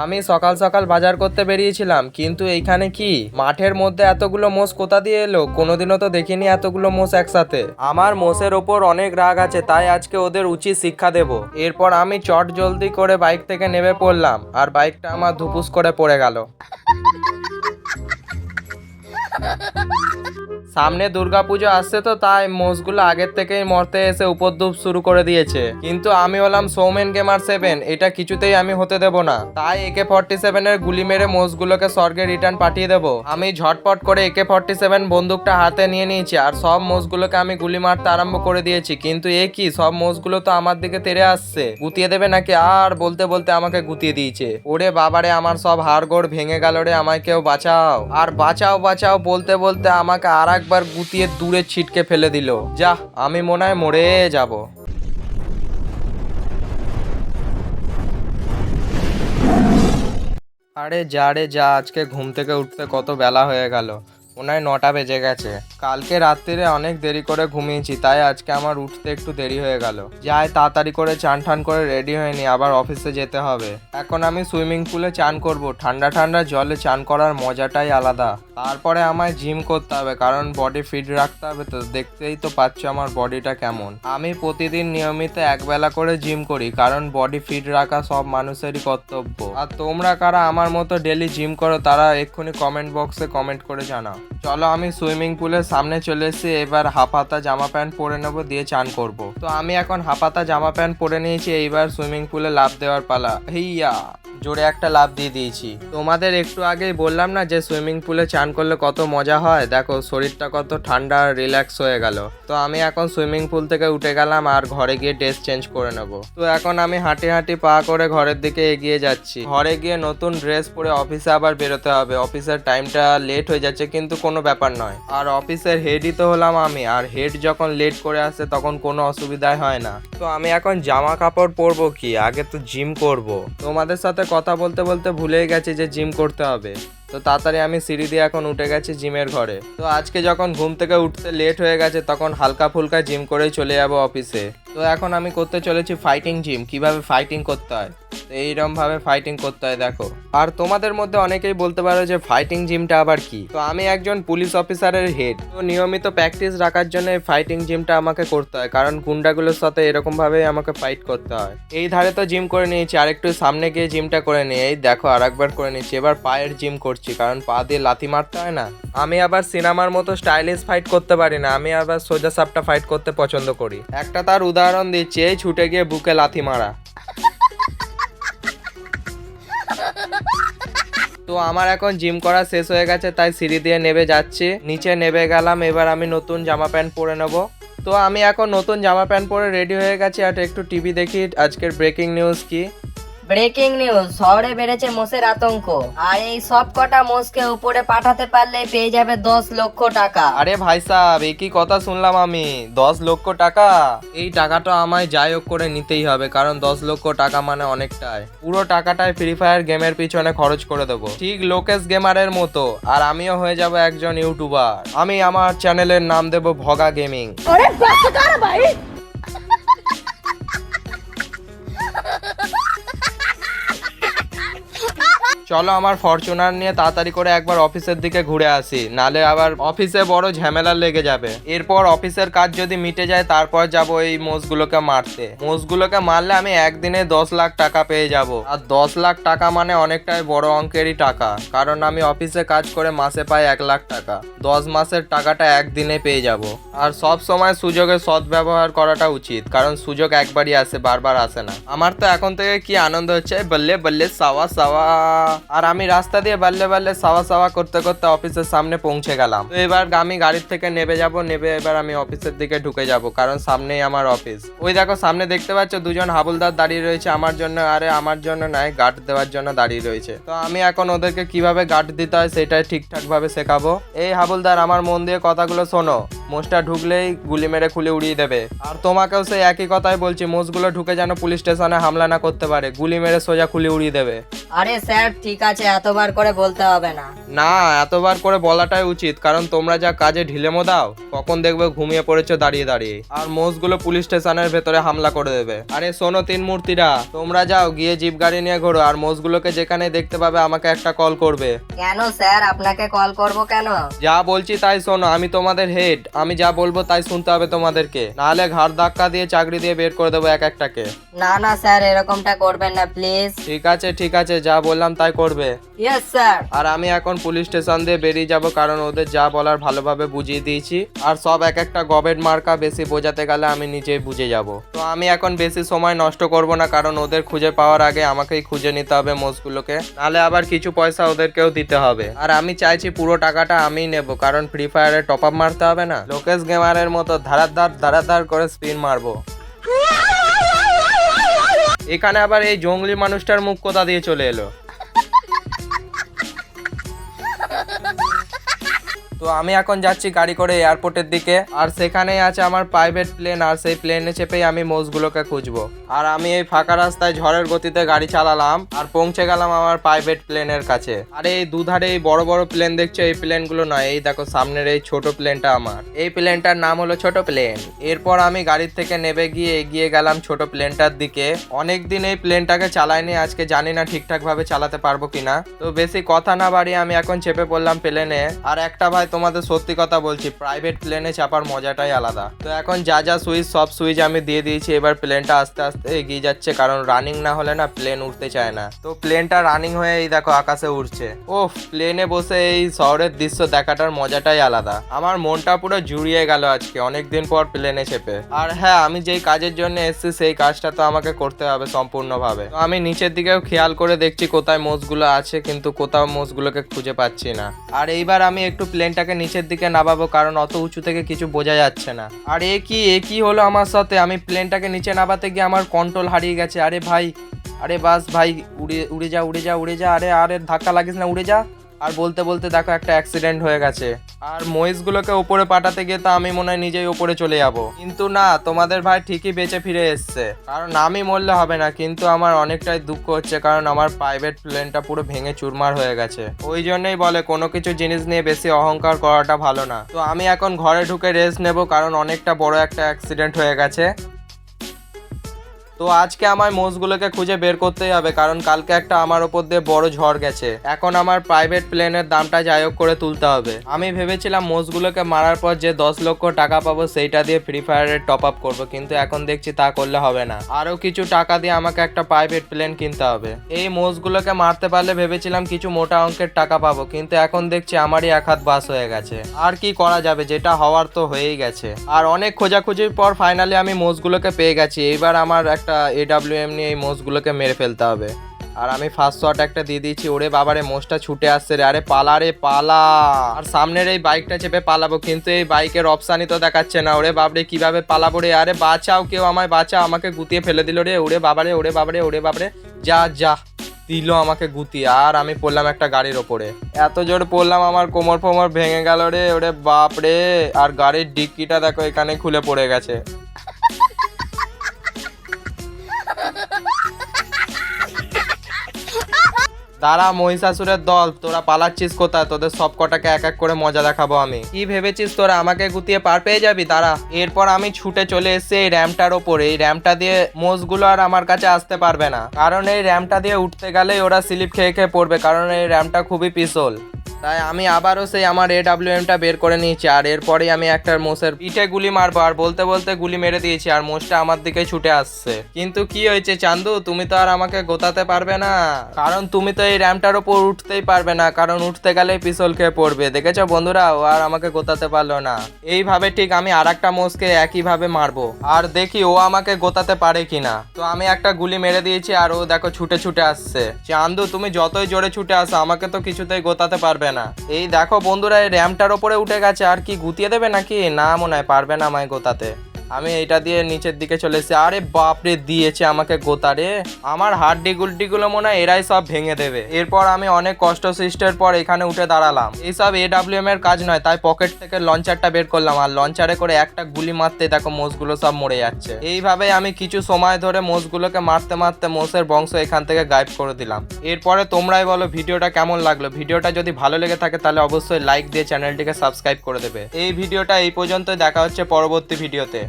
আমি সকাল সকাল বাজার করতে বেরিয়েছিলাম, কিন্তু এইখানে কি? মাঠের মধ্যে এতগুলো মোষ কোথা দিয়ে এলো? কোনোদিনও তো দেখিনি এতগুলো মোষ একসাথে। আমার মোষের ওপর অনেক রাগ আছে, তাই আজকে ওদের উচিত শিক্ষা দেব। এরপর আমি চট জলদি করে বাইক থেকে নেমে পড়লাম, আর বাইকটা আমার ধুপুস করে পড়ে গেল। সামনে দুর্গাপুজো আসছে তো তাই মোষগুলো আগের থেকেই মরতে এসে উপদ্রব শুরু করে দিয়েছে। কিন্তু আমি হলাম সৌমেন গেমার সেভেন এটা কিছুতেই আমি হতে দেব না। তাই একে ফর্টি সেভেনের গুলি মেরে মোষগুলোকে স্বর্গে রিটার্ন পাঠিয়ে দেব। আমি ঝটপট করে একে ফর্টি সেভেন বন্দুকটা হাতে নিয়ে নিয়েছি আর সব মোষগুলোকে আমি গুলি মারতে আরম্ভ করে দিয়েছি। কিন্তু এ কি? সব মোষগুলো তো আমার দিকে তেড়ে আসছে। গুতিয়ে দেবে নাকি? আর বলতে বলতে আমাকে গুতিয়ে দিয়েছে। ওরে বাবারে, আমার সব হাড়গোড় ভেঙে গেল রে, আমায় কেউ বাঁচাও। আর বাঁচাও বাঁচাও বলতে বলতে আমাকে আর একবার গুতিয়ে দূরে ছিটকে ফেলে দিল। যা আমি মনে হয় মরে যাব। আরে যা রে, যা, আজকে ঘুম থেকে উঠতে কত বেলা হয়ে গেল। হয় নটা বেজে গেছে। কালকে রাত্রিরে অনেক দেরি করে ঘুমিয়েছি, তাই আজকে আমার উঠতে একটু দেরি হয়ে গেল। যাই তাড়াতাড়ি করে চান ঠান করে রেডি হয়নি আবার অফিসে যেতে হবে। এখন আমি সুইমিং পুলে চান করব, ঠান্ডা ঠান্ডা জলে চান করার মজাটাই আলাদা। তারপরে আমায় জিম করতে হবে, কারণ বডি ফিট রাখতে হবে তো, দেখতেই তো পাচ্ছ আমার বডিটা কেমন। আমি প্রতিদিন নিয়মিত একবেলা করে জিম করি, কারণ বডি ফিট রাখা সব মানুষেরই কর্তব্য। আর তোমরা কারা আমার মতো ডেলি জিম করো, তারা এক্ষুনি কমেন্ট বক্সে কমেন্ট করে জানাও। চলো আমি সুইমিং পুলের সামনে চলে এসেছি, এবার হাফাতা জামা প্যান্ট পরে নেব, দিয়ে চান করব। তো আমি এখন হাফাতা জামা প্যান্ট পরে নিয়েছি, এইবার সুইমিং পুলে লাভ দেওয়ার পালা। হেইয়া, জোরে একটা লাভ দিয়ে দিয়েছি। তোমাদের একটু আগেই বললাম না যে সুইমিং পুলে চান করলে কত মজা হয়? দেখো, শরীরটা কত ঠান্ডা, রিল্যাক্স হয়ে গেল। তো আমি এখন সুইমিং পুল থেকে উঠে গেলাম আর ঘরে গিয়ে ড্রেস চেঞ্জ করে নেব। তো এখন আমি হাঁটি হাঁটি পা করে ঘরের দিকে এগিয়ে যাচ্ছি। ঘরে গিয়ে নতুন ড্রেস পরে অফিসে আবার বেরোতে হবে। অফিসের টাইমটা লেট হয়ে যাচ্ছে, কিন্তু কোনো ব্যাপার নয়। আর অফিসের হেডই তো হলাম আমি, আর হেড যখন লেট করে আসে তখন কোনো অসুবিধাই হয় না। তো আমি এখন জামা কাপড় পরবো কি? আগে তো জিম করব। তোমাদের সাথে কথা বলতে বলতে ভুলেই গেছি যে জিম করতে হবে। তো তাড়াতাড়ি আমি সিঁড়ি দিয়ে এখন উঠে গেছি জিমের ঘরে। তো আজকে যখন ঘুম থেকে উঠতে লেট হয়ে গেছে তখন হালকা ফুলকা জিম করেই চলে যাব অফিসে তো এখন আমি করতে চলেছি ফাইটিং জিম কীভাবে ফাইটিং করতে হয়? তো এইরকম ভাবে ফাইটিং করতে হয়, দেখো। আর তোমাদের মধ্যে অনেকেই বলতে পারো যে ফাইটিং জিমটা আবার কি? তো আমি একজন পুলিশ অফিসারের হেড তো নিয়মিত প্র্যাকটিস রাখার জন্য ফাইটিং জিমটা আমাকে করতে হয়, কারণ গুন্ডাগুলোর সাথে এরকম ভাবে আমাকে ফাইট করতে হয়। এই ধারে তো জিম করে নিয়েছি আর একটু সামনে গিয়ে জিমটা করে নিয়ে এই দেখো আর একবার করে নিয়েছি এবার পায়ের জিম করছি, কারণ পা দিয়ে লাথি মারতে হয় না? আমি আবার সিনেমার মতো স্টাইলিশ ফাইট করতে পারি না, আমি আবার সোজা সাপটা ফাইট করতে পছন্দ করি। একটা তার উদাহরণ দিচ্ছি, এই ছুটে গিয়ে বুকে লাথি মারা। তো আমার এখন জিম করা শেষ হয়ে গেছে, তাই সিঁড়ি দিয়ে নেবে যাচ্ছি। নিচে নেবে গেলাম, এবার আমি নতুন জামা প্যান্ট পরে নেব। তো আমি এখন নতুন জামা প্যান্ট পরে রেডি হয়ে গেছি, আর একটু টিভি দেখি, আজকের ব্রেকিং নিউজ কি? ব্রেকিং নিউজ শহরে বেড়েছে মোষের আতঙ্ক। আর এই সব কটা মোষকে উপরে পাঠাতে পারলে পেয়ে যাবে দশ লক্ষ টাকা। আরে ভাই সাহেব এই কি কথা শুনলাম আমি? দশ লক্ষ টাকা? এই টাকাটা আমায় যাই হোক করে নিতেই হবে কারণ দশ লক্ষ টাকা মানে অনেকটাই। পুরো টাকাটাই ফ্রি ফায়ার গেমের পিছনে খরচ করে দেবো। ঠিক লোকেশ গেমারের মতো আর আমিও হয়ে যাব একজন ইউটিউবার আমি আমার চ্যানেলের নাম দেব ভগা গেমিং চলো আমার ফরচুনার নিয়ে তাড়াতাড়ি করে একবার অফিসের দিকে ঘুরে আসি, নালে আবার অফিসে বড় ঝামেলা লেগে যাবে। এরপর অফিসের কাজ যদি মিটে যায়, তারপর যাব এই মোষগুলোকে মারতে। মোষগুলোকে মারলে আমি একদিনে দশ লাখ টাকা পেয়ে যাব। আর দশ লাখ টাকা মানে অনেকটাই বড় অঙ্কেরই টাকা, কারণ আমি অফিসে কাজ করে মাসে পাই এক লাখ টাকা। দশ মাসের টাকাটা একদিনে পেয়ে যাব। আর সব সময় সুযোগের সদ্ব্যবহার করাটা উচিত, কারণ সুযোগ একবারই আসে, বারবার আসে না। আমার তো এখন থেকে কি আনন্দ হচ্ছে? বললে বললে সাওয়া সাওয়া। আর আমি রাস্তা দিয়ে বাল্লে বাল্লে সাওয়া সাওয়া করতে করতে অফিসের সামনে পৌঁছে গেলাম। তো এবার আমি গাড়ির থেকে নেবে যাব, নেবে এবার আমি অফিসের দিকে ঢুকে যাব, কারণ সামনেই আমার অফিস। ওই দেখো, সামনে দেখতে পাচ্ছ দুজন হাবুলদার দাঁড়িয়ে রয়েছে আমার জন্য, আরে আমার জন্য নয় গার্ড দেওয়ার জন্য দাঁড়িয়ে রয়েছে। তো আমি এখন ওদেরকে কীভাবে গার্ড দিতে হয় সেটাই ঠিকঠাক ভাবে শেখাবো। এই হাবুলদার, আমার মন দিয়ে কথাগুলো শোনো। মোষটা ঢুকলেই গুলি মেরে খুলে উড়িয়ে দেবে। আর তোমাকেও সেই একই কথাই বলছি মোষগুলো ঢুকে যেন পুলিশ স্টেশনে হামলা না করতে পারে গুলি মেরে সোজা খুলে উড়িয়ে দেবে। আরে স্যার ঠিক আছে এতবার করে বলতে হবে না। না এতবার করে বলাটাই উচিত কারণ তোমরা যা কাজে ঢিলেমো দাও কখন দেখবে ঘুমিয়ে পড়েছো দাঁড়িয়ে দাঁড়িয়ে। আর মোষগুলো পুলিশ স্টেশনের ভেতরে হামলা করে দেবে। আরে শোনো তিন মূর্তিরা তোমরা যাও গিয়ে জিপ গাড়ি নিয়ে ঘোরো আর মোষগুলোকে যেখানে দেখতে পাবে আমাকে একটা কল করবে। কেন স্যার আপনাকে কল করব কেন? যা বলছি তাই শোনো আমি তোমাদের হেড আমি যা বলব তাই শুনতে হবে তোমাদেরকে। নাহলে ঘাড় ধাক্কা দিয়ে চাকরি দিয়ে বের করে দেবো এক একটাকে। না না স্যার এরকমটা করবেন না প্লিজ। ঠিক আছে ঠিক আছে যা বললাম তাই করবে। ইয়েস স্যার আর আমি এখন পুলিশ স্টেশন দিয়ে বেরিয়ে যাব কারণ ওদের যা বলার ভালোভাবে বুঝিয়ে দিয়েছি। আর সব এক একটা গভেট মার্কা বেশি বোঝাতে গেলে আমি নিজেই বুঝে যাব। তো আমি এখন বেশি সময় নষ্ট করব না কারণ ওদের খুঁজে পাওয়ার আগে আমাকেই খুঁজে নিতে হবে মোষগুলোকে। নাহলে আবার কিছু পয়সা ওদেরকেও দিতে হবে। আর আমি চাইছি পুরো টাকাটা আমিই নেব কারণ ফ্রি ফায়ারে টপ আপ মারতে হবে না। লোকেশ গেমারের মতো ধারাধার ধারাধার করে স্পিন মারবো। এখানে আবার এই জঙ্গলি মানুষটার মুখ কোথা দিয়ে চলে এলো? তো আমি এখন যাচ্ছি গাড়ি করে এয়ারপোর্টের দিকে। আর সেখানেই আছে আমার প্রাইভেট প্লেন আর সেই প্লেনে চেপেই আমি মোষগুলোকে খুঁজবো। আর আমি এই ফাঁকা রাস্তায় ঝড়ের গতিতে গাড়ি চালালাম, আর পৌঁছে গেলাম আমার প্রাইভেট প্লেনের কাছে। আর এই দুধারে এই বড় বড় প্লেন দেখছ? এই প্লেনগুলো নয়, এই দেখো সামনের এই ছোট প্লেনটা আমার। এই প্লেনটার নাম হলো ছোট প্লেন এরপর আমি গাড়ির থেকে নেবে গিয়ে এগিয়ে গেলাম ছোট প্লেনটার দিকে। অনেক দিন এই প্লেনটাকে চালাইনি, আজকে জানি না ঠিকঠাক ভাবে চালাতে পারব কিনা। তো বেশি কথা না বাড়িয়ে আমি এখন চেপে পড়লাম প্লেনে আর একটা ভাই তোমাদের সত্যি কথা বলছি প্রাইভেট প্লেনে চাপার মজাটাই আলাদা। তো এখন যা যা সুইচ সব সুইচ আমি দিয়ে দিয়েছি, এবার প্লেনটা আস্তে আস্তে এগিয়ে যাচ্ছে, কারণ রানিং না হলে না প্লেন উঠতে চায় না। তো প্লেনটা রানিং হয়ে এই দেখো আকাশে উঠছে ও প্লেনে বসে এই শহরের দৃশ্য দেখাটার মজাটাই আলাদা। আমার মনটা পুরো জুড়িয়ে গেল আজকে, অনেকদিন পর প্লেনে চেপে। আর হ্যাঁ আমি যেই কাজের জন্য এসেছি, সেই কাজটা তো আমাকে করতে হবে সম্পূর্ণভাবে। তো আমি নিচের দিকেও খেয়াল করে দেখছি কোথায় মোষগুলো আছে, কিন্তু কোথাও মোষগুলোকে খুঁজে পাচ্ছি না। আর এইবার আমি একটু প্লেনটাকে নিচের দিকে নামাবো কারণ অত উঁচু থেকে কিছু বোঝা যাচ্ছে না। আর এ কি এ কি হলো আমার সাথে? আমি প্লেনটাকে নিচে নামাতে গিয়ে আমার কন্ট্রোল হারিয়ে গেছে। আরে ভাই, আরে বাস ভাই, উড়ে উড়ে যা উড়ে যা উড়ে যা। আরে আরে, ধাক্কা লাগিস না, উড়ে যা। আর বলতে বলতে দেখো একটা অ্যাক্সিডেন্ট হয়ে গেছে। আর মহিষগুলোকে উপরে পাঠাতে গিয়ে তো আমি মনে হয় নিজেই উপরে চলে যাব। কিন্তু না, তোমাদের ভাই ঠিকই বেঁচে ফিরে এসছে। কারণ আমি মরলে হবে না, কিন্তু আমার অনেকটাই দুঃখ হচ্ছে কারণ আমার প্রাইভেট প্লেনটা পুরো ভেঙে চুরমার হয়ে গেছে। ওই জন্যই বলে কোনো কিছু জিনিস নিয়ে বেশি অহংকার করাটা ভালো না। তো আমি এখন ঘরে ঢুকে রেস্ট নেব কারণ অনেকটা বড় একটা অ্যাক্সিডেন্ট হয়ে গেছে। তো আজকে আমার মোষগুলোকে খুঁজে বের করতেই হবে, কারণ কালকে একটা আমার ওপর দিয়ে বড় ঝড় গেছে। এখন আমার প্রাইভেট প্লেনের দামটা যাই হোক করে তুলতে হবে। আমি ভেবেছিলাম মোষগুলোকে মারার পর যে দশ লক্ষ টাকা পাবো, সেইটা দিয়ে ফ্রি ফায়ারের টপ আপ করব, কিন্তু এখন দেখছি তা করলে হবে না। আরও কিছু টাকা দিয়ে আমাকে একটা প্রাইভেট প্লেন কিনতে হবে। এই মোষগুলোকে মারতে পারলে ভেবেছিলাম কিছু মোটা অঙ্কের টাকা পাবো, কিন্তু এখন দেখছি আমারই এক হাত বাস হয়ে গেছে। আর কি করা যাবে, যেটা হওয়ার তো হয়েই গেছে। আর অনেক খোঁজাখুঁজির পর ফাইনালি আমি মোষগুলোকে পেয়ে গেছি। এইবার আমার একটা এডাব্লিউএম নিয়ে এই মোষগুলোকে মেরে ফেলতে হবে। আর আমি ফার্স্ট শট একটা দিয়ে দিয়েছি, ওরে বাবারে, মোষটা ছুটে আসছে রে। আরে পালা রে, পালা। আর সামনের এই বাইকটা চেপে পালাবো, কিন্তু এই বাইকের অপশানই তো দেখাচ্ছে না। ওরে বাবরে কীভাবে পালাবো রে? আরে বাঁচাও কেউ আমায় বাঁচাও আমাকে গুতিয়ে ফেলে দিল রে। ওরে বাবারে ওরে বাবারে ওরে বাবারে যা যা। দিল আমাকে গুতি। আর আমি পড়লাম একটা গাড়ির ওপরে। এত জোর পড়লাম, আমার কোমর ফোমর ভেঙে গেল রে। ওরে বাপ রে আর গাড়ির ডিক্কিটা দেখো এখানে খুলে পড়ে গেছে। দাঁড়া মহিষাসুরের দল তোরা পালাচ্ছিস কোথায়? তোদের সব কটাকে এক এক করে মজা দেখাবো আমি। কি ভেবেছিস তোরা? আমাকে গুতিয়ে পার পেয়ে যাবি? তারা এরপর আমি ছুটে চলে এসে এই র্যামটার ওপরে। এই র্যামটা দিয়ে মোষগুলো আর আমার কাছে আসতে পারবে না। কারণ এই র্যামটা দিয়ে উঠতে গেলেই ওরা স্লিপ খেয়ে খেয়ে পড়বে কারণ এই র্যামটা খুবই পিছল। তাই আমি আবারও সেই আমার এডাব্লিউএমটা বের করে নিয়েছি, আর এরপরেই আমি একটা মোষের পিঠে গুলি মারবো, আর বলতে বলতে গুলি মেরে দিয়েছি, আর মোষটা আমার দিকে ছুটে আসছে। কিন্তু কি হয়েছে চান্দু? তুমি তো আর আমাকে গোতাতে পারবে না। কারণ তুমি তো এই র্যামটার ওপর উঠতেই পারবে না, কারণ উঠতে গেলেই পিছল খেয়ে পড়বে। দেখেছ বন্ধুরা? ও আর আমাকে গোতাতে পারল না। এইভাবে ঠিক আমি আর একটা মোষকে একইভাবে মারবো। আর দেখি ও আমাকে গোতাতে পারে কিনা। তো আমি একটা গুলি মেরে দিয়েছি, আর ও দেখো ছুটে ছুটে আসছে। চান্দু, তুমি যতই জোরে ছুটে আসো, আমাকে তো কিছুতেই গোতাতে পারবে না। এই দেখো বন্ধুরা, এই র্যামটার ওপরে উঠে গেছে, আর কি গুতিয়ে দেবে নাকি? না মনে হয়, পারবে না আমায় গোতাতে। আমি এটা দিয়ে নিচের দিকে চলে এসেছি। আরে বাপরে, দিয়েছে আমাকে গোতারে আমার হাড্ডি গুলটিগুলো মনে হয় এরাই সব ভেঙে দেবে। এরপর আমি অনেক কষ্ট সৃষ্টের পর এখানে উঠে দাঁড়ালাম। এইসব এডাব্লিউএম এর কাজ নয়, তাই পকেট থেকে লঞ্চারটা বের করলাম। আর লঞ্চারে করে একটা গুলি মারতে দেখো মোষগুলো সব মরে যাচ্ছে। এইভাবে আমি কিছু সময় ধরে মোষগুলোকে মারতে মারতে মোষের বংশ এখান থেকে গায়েব করে দিলাম। এরপরে তোমরাই বলো ভিডিওটা কেমন লাগল? ভিডিওটা যদি ভালো লেগে থাকে তাহলে অবশ্যই লাইক দিয়ে চ্যানেলটিকে সাবস্ক্রাইব করে দেবে। এই ভিডিওটা এই পর্যন্ত দেখা হচ্ছে পরবর্তী ভিডিওতে।